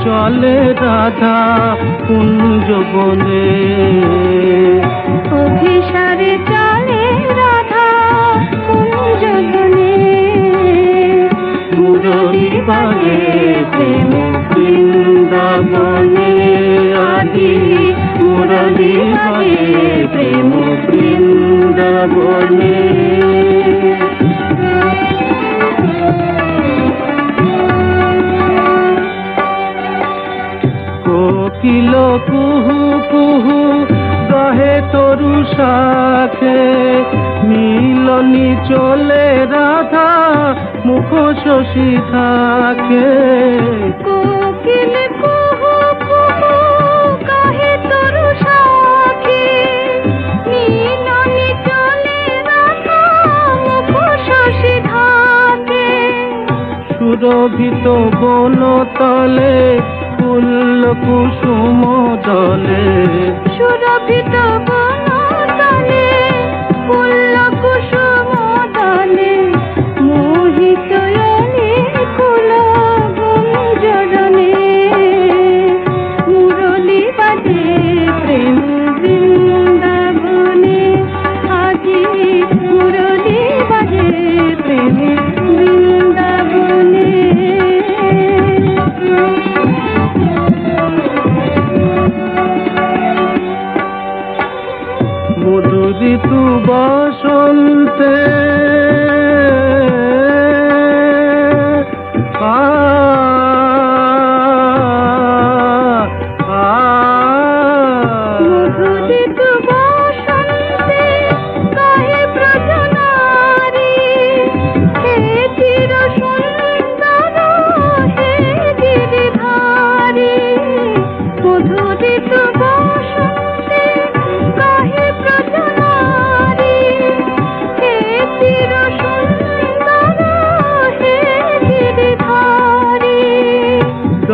চলে রাধা কুঞ্জ বনে কোকিল কুহু কুহু গহে তরু শাখে। মিলনি চলে রাধা মুখ শশী থাকে। কোকিল কুহু কুহু কাহে তরু সাখী নীলনি চলে রাধা মুখ শশী ধাকে সুরভিত বন তলে ফুল কুসুম জলে। সুরভিত বসন্তে